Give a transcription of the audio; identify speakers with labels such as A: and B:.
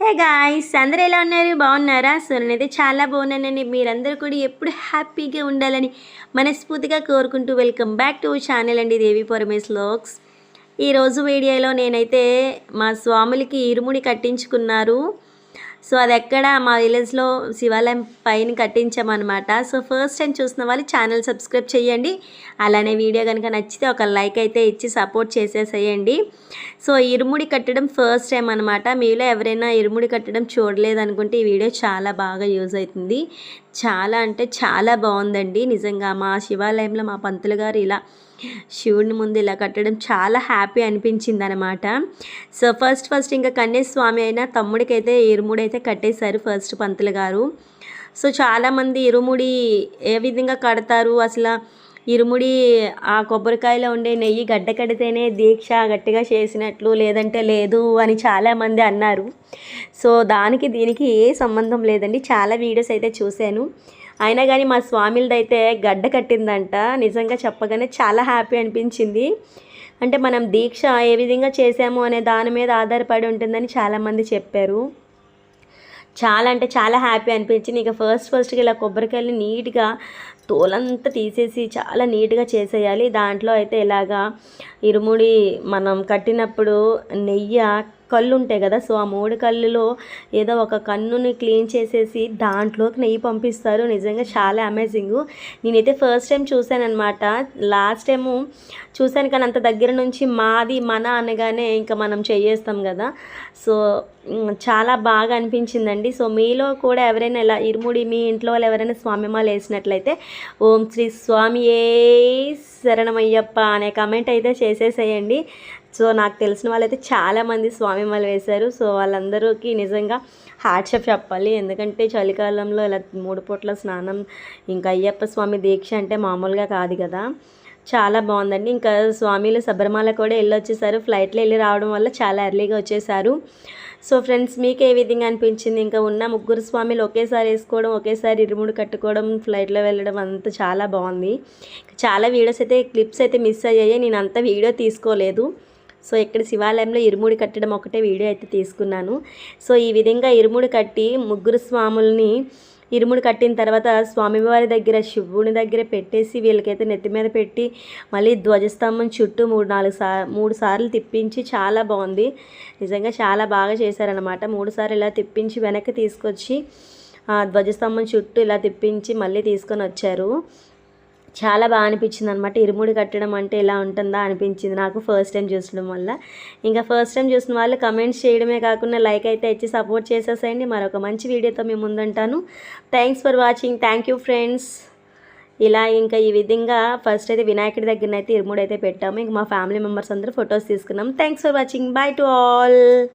A: Hey guys అందరూ ఎలా ఉన్నారు? బాగున్నారా? సో నేనైతే చాలా బాగున్నానండి. మీరందరూ కూడా ఎప్పుడు హ్యాపీగా ఉండాలని మనస్ఫూర్తిగా కోరుకుంటూ వెల్కమ్ బ్యాక్ టు ఛానల్ అండి దేవి పరమేశ్ లోక్స్ ఈరోజు వీడియోలో నేనైతే మా స్వాములకి ఇరుముడి కట్టించుకున్నారు. సో అది ఎక్కడ మా విలేజ్లో శివాలయం పైన కట్టించామన్నమాట. సో ఫస్ట్ టైం చూసిన వాళ్ళు ఛానల్ సబ్స్క్రైబ్ చేయండి. అలానే వీడియో కనుక నచ్చితే ఒక లైక్ అయితే ఇచ్చి సపోర్ట్ చేసేసేయండి. సో ఇరుముడి కట్టడం ఫస్ట్ టైం అనమాట మీలో ఎవరైనా ఇరుముడి కట్టడం చూడలేదనుకుంటే ఈ వీడియో చాలా బాగా యూజ్ అవుతుంది. చాలా అంటే చాలా బాగుందండి. నిజంగా మా శివాలయంలో మా పంతులు గారు ఇలా శివుడిని ముందు ఇలా కట్టడం చాలా హ్యాపీ అనిపించింది అనమాట సో ఫస్ట్ ఫస్ట్ ఇంకా కన్యాస్వామి అయినా తమ్ముడికైతే ఇరుముడి అయితే కట్టేశారు ఫస్ట్ పంతులు గారు. సో చాలామంది ఇరుముడి ఏ విధంగా కడతారు? అసలు ఇరుముడి ఆ కొబ్బరికాయలో ఉండే నెయ్యి గడ్డ కడితేనే దీక్ష గట్టిగా చేసినట్లు లేదంటే లేదు అని చాలామంది అన్నారు. సో దానికి దీనికి ఏ సంబంధం లేదండి. చాలా వీడియోస్ అయితే చూశాను. అయినా కానీ మా స్వామిలదైతే గడ్డ కట్టిందంట. నిజంగా చెప్పగానే చాలా హ్యాపీ అనిపించింది. అంటే మనం దీక్ష ఏ విధంగా చేసాము అనే దాని మీద ఆధారపడి ఉంటుందని చాలామంది చెప్పారు. చాలా అంటే చాలా హ్యాపీ అనిపించింది. ఇక ఫస్ట్ ఫస్ట్కి ఇలా కొబ్బరికాయలు నీట్గా తోలంతా తీసేసి చాలా నీట్గా చేసేయాలి. దాంట్లో అయితే ఇలాగా ఇరుముడి మనం కట్టినప్పుడు నెయ్యి కళ్ళు ఉంటాయి కదా సో ఆ మూడు కళ్ళులో ఏదో ఒక కన్నుని క్లీన్ చేసేసి దాంట్లోకి నెయ్యి పంపిస్తారు. నిజంగా చాలా అమేజింగ్ నేనైతే ఫస్ట్ టైం చూశానమాట లాస్ట్ టైము చూశాను కానీ అంత దగ్గర నుంచి మాది మన అనగానే ఇంకా మనం చేయేస్తాం కదా. సో చాలా బాగా అనిపించిందండి. సో మీలో కూడా ఎవరైనా ఇలా ఇరుముడి మీ ఇంట్లో వాళ్ళు ఎవరైనా స్వామిమాలు వేసినట్లయితే ఓం శ్రీ స్వామి ఏ శరణమయ్యప్ప అనే కమెంట్ అయితే చేసేసేయండి. సో నాకు తెలిసిన వాళ్ళైతే చాలామంది స్వామిమాలు వేశారు. సో వాళ్ళందరికీ నిజంగా హ్యాట్షప్ చెప్పాలి. ఎందుకంటే చలికాలంలో ఇలా మూడు పూట్ల స్నానం ఇంకా అయ్యప్ప స్వామి దీక్ష అంటే మామూలుగా కాదు కదా. చాలా బాగుందండి. ఇంకా స్వామిలు శబరిమల కూడా వెళ్ళి వచ్చేసారు ఫ్లైట్లో వెళ్ళి రావడం వల్ల చాలా ఎర్లీగా వచ్చేసారు. సో ఫ్రెండ్స్ మీకు ఏ విధంగా అనిపించింది? ఇంకా ఉన్న ముగ్గురు స్వామిలు ఒకేసారి వేసుకోవడం ఒకేసారి ఇరుముడు కట్టుకోవడం ఫ్లైట్లో వెళ్ళడం అంతా చాలా బాగుంది. చాలా వీడియోస్ అయితే క్లిప్స్ అయితే మిస్ అయ్యాయి. నేను అంత వీడియో తీసుకోలేదు. సో ఇక్కడ శివాలయంలో ఇరుముడి కట్టడం ఒకటే వీడియో అయితే తీసుకున్నాను. సో ఈ విధంగా ఇరుముడి కట్టి ముగ్గురు స్వాముల్ని ఇరుముడు కట్టిన తర్వాత స్వామివారి దగ్గర శివుని దగ్గర పెట్టేసి వీళ్ళకైతే నెత్తి మీద పెట్టి మళ్ళీ ధ్వజస్తంభం చుట్టూ మూడు నాలుగు సార్ మూడు సార్లు తిప్పించి చాలా బాగుంది. నిజంగా చాలా బాగా చేశారనమాట మూడు సార్లు ఇలా తిప్పించి వెనక్కి తీసుకొచ్చి ధ్వజస్తంభం చుట్టూ ఇలా తిప్పించి మళ్ళీ తీసుకొని వచ్చారు. చాలా బాగా అనిపించింది అనమాట ఇరుముడి కట్టడం అంటే ఇలా ఉంటుందా అనిపించింది నాకు ఫస్ట్ టైం చూసడం వల్ల. ఇంకా ఫస్ట్ టైం చూసిన వాళ్ళు కమెంట్స్ చేయడమే కాకుండా లైక్ అయితే ఇచ్చి సపోర్ట్ చేసేసేయండి. మరొక మంచి వీడియోతో మేము ముందుంటాను. Thanks for watching thank you friends ఇలా ఇంకా ఈ విధంగా ఫస్ట్ అయితే వినాయకుడి దగ్గర అయితే ఇరుముడు అయితే పెట్టాము. ఇంకా మా ఫ్యామిలీ మెంబర్స్ అందరూ ఫొటోస్ తీసుకున్నాం thanks for watching bye to all